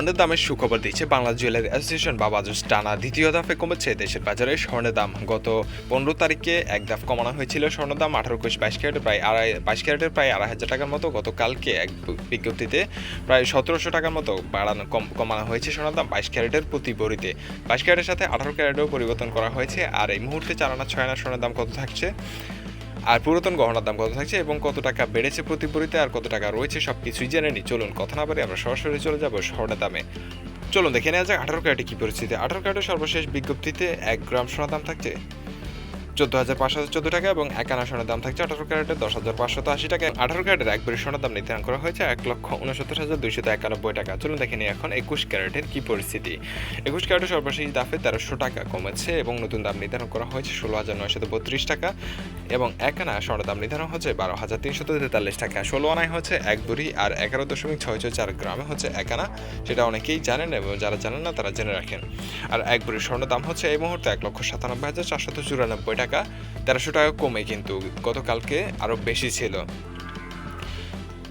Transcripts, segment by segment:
স্বর্ণের দামের সুখবর দিচ্ছে বাংলা জুয়েলারি অ্যাসোসিয়েশন। বা বাজুস টানা দ্বিতীয় ধাপে কমেছে দেশের বাজারে স্বর্ণের দাম। গত পনেরো তারিখে এক ধাপ কমানো হয়েছিল স্বর্ণের দাম। আঠারো কোষ বাইশ ক্যারেটের প্রায় আড়াই বাইশ ক্যারেটের প্রায় আড়াই হাজার টাকার মতো। গতকালকে এক বিজ্ঞপ্তিতে প্রায় সতেরোশো টাকার মতো বাড়ানো কম কমানো হয়েছে স্বর্ণের দাম বাইশ ক্যারেটের প্রতি বড়িতে। বাইশ ক্যারেটের সাথে আঠারো ক্যারেটেও পরিবর্তন করা হয়েছে। আর এই মুহূর্তে চার আনা ছয় আনা স্বর্ণের দাম কত থাকছে? আর পুরাতন গহনার দাম কত থাকছে এবং কত টাকা বেড়েছে প্রতি ভরিতে আর কত টাকা রয়েছে সব কিছুই জেনে নিই। চলুন কথা না পারি আমরা সরাসরি চলে যাব স্বর্ণের দামে। চলুন দেখে নেওয়া যাক আঠারো ক্যারেটে কী পরিস্থিতি। আঠারো ক্যারেটের সর্বশেষ বিজ্ঞপ্তিতে এক গ্রাম সোনার দাম থাকছে চোদ্দ হাজার পাঁচশো চোদ্দ টাকা এবং এক আনা সোনার দাম থাকছে আঠারো ক্যারেটের দশ হাজার পাঁচশত আশি টাকা। আঠারো ক্যারেটের এক ভরি সোনার দাম নির্ধারণ করা হয়েছে এক লক্ষ উনসত্তর হাজার দুইশত একানব্বই টাকা। চলুন দেখে নিই এখন একুশ ক্যারেটের কী পরিস্থিতি। একুশ ক্যারেটের সর্বশেষ দাফে তেরোশো টাকা কমেছে এবং নতুন দাম নির্ধারণ করা হয়েছে ষোলো হাজার নয়শত বত্রিশ টাকা এবং এক আনা স্বর্ণ দাম নির্ধারণ হচ্ছে বারো হাজার তিনশত তেতাল্লিশ টাকা। ষোলো আনায় হচ্ছে এক ভরি আর এগারো দশমিক ছয় ছয় চার গ্রামে হচ্ছে এক আনা সেটা অনেকেই জানেন এবং যারা জানেন না তারা জেনে রাখেন। আর এক ভরি স্বর্ণ দাম হচ্ছে এই মুহূর্তে এক লক্ষ সাতানব্বই হাজার চারশত চুরানব্বই টাকা। তেরোশো টাকা কমে কিন্তু গতকালকে আরও বেশি ছিল।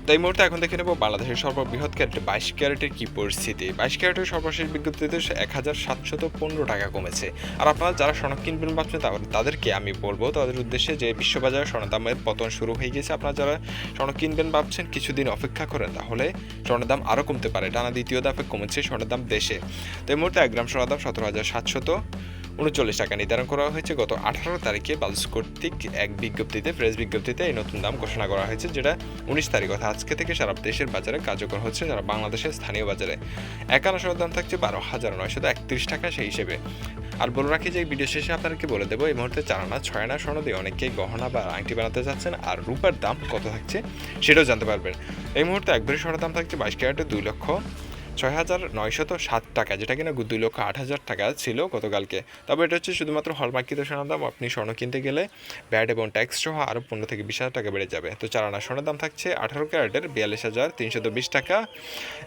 তাই মুহূর্তে এখন দেখে নেব বাংলাদেশের সর্ববৃহৎ ক্যারেটে বাইশ ক্যারেটের কি পরিস্থিতি। বাইশ ক্যারেটের সর্বশেষ বিজ্ঞপ্তিতে এক হাজার সাতশত পনেরো টাকা কমেছে। আর আপনারা যারা স্বর্ণ কিনবেন ভাবছেন তাদেরকে আমি বলব, তাদের উদ্দেশ্যে যে বিশ্ববাজারে স্বর্ণ দামের পতন শুরু হয়ে গেছে, আপনারা যারা স্বর্ণ কিনবেন ভাবছেন কিছুদিন অপেক্ষা করেন, তাহলে স্বর্ণের দাম আরও কমতে পারে। টানা দ্বিতীয় ধাপে কমেছে স্বর্ণের দাম দেশে। তো এই মুহূর্তে এক গ্রাম স্বর্ণের দাম সতেরো হাজার সাতশত উনচল্লিশ টাকা নির্ধারণ করা হয়েছে। গত আঠারো তারিখে বালস কর্তৃক এক বিজ্ঞপ্তিতে, প্রেস বিজ্ঞপ্তিতে এই নতুন দাম ঘোষণা করা হয়েছে, যেটা উনিশ তারিখ, অর্থাৎ আজকে থেকে সারা দেশের বাজারে কার্যকর হচ্ছে যারা বাংলাদেশের স্থানীয় বাজারে। একান্ন সোনার দাম থাকছে বারো হাজার নয়শত একত্রিশ টাকা সেই হিসেবে। আর বলে রাখি যে এই ভিডিও শেষে আপনাদেরকে বলে দেবো, এই মুহূর্তে চার আনা ছয় আনা স্বর্ণ দিয়ে অনেকেই গহনা বা আংটি বানাতে যাচ্ছেন, আর রূপার দাম কত থাকছে সেটাও জানতে পারবেন। এই মুহূর্তে এক ভরি স্বর্ণের দাম থাকছে বাইশ ক্যারেটে দুই লক্ষ ছয় হাজার নয়শত সাত টাকা, যেটা কিনা দুই লক্ষ আট হাজার টাকা ছিল গতকালকে। তবে এটা হচ্ছে শুধুমাত্র হলমার্কিত সোনার দাম, আপনি স্বর্ণ কিনতে গেলে ব্যাট এবং ট্যাক্স সহ আরও পনেরো থেকে বিশ হাজার টাকা বেড়ে যাবে। তো চার আনা সোনার দাম থাকছে আঠারো ক্যারেটের বিয়াল্লিশ হাজার তিনশত বিশ টাকা,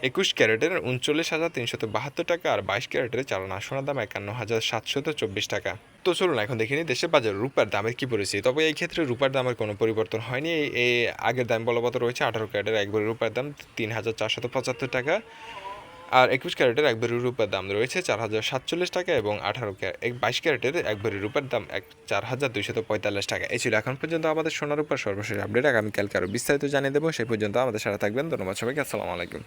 একুশ ক্যারেটের উনচল্লিশ হাজার তিনশত বাহাত্তর টাকা আর বাইশ ক্যারেটের চার আনা সোনার দাম একান্ন হাজার সাতশত চব্বিশ টাকা। তো চলুন এখন দেখে নিই দেশের বাজারে রূপার দামের কী পরিস্থিতি। তবে এই ক্ষেত্রে রূপার দামের কোনো পরিবর্তন হয়নি। এই এই আগের দাম বলবৎ রয়েছে আঠারো ক্যারেটের, একবারে রূপার দাম তিন হাজার চারশত পঁচাত্তর টাকা। আর একুশ ক্যারেটের এক ভরি রূপার দাম রয়েছে চার হাজার সাতচল্লিশ টাকা এবং আঠারো ক্যারেট বাইশ ক্যারেটের এক ভরি রূপার দাম এক চার হাজার দুইশত পঁয়তাল্লিশ টাকা। এই ছিল এখন পর্যন্ত আমাদের সোনার উপর সর্বশেষ আপডেট আগামীকালকে আরও বিস্তারিত জানিয়ে দেবো। সেই পর্যন্ত আমাদের সারা থাকবেন। ধন্যবাদ সবাইকে। আসসালামু আলাইকুম।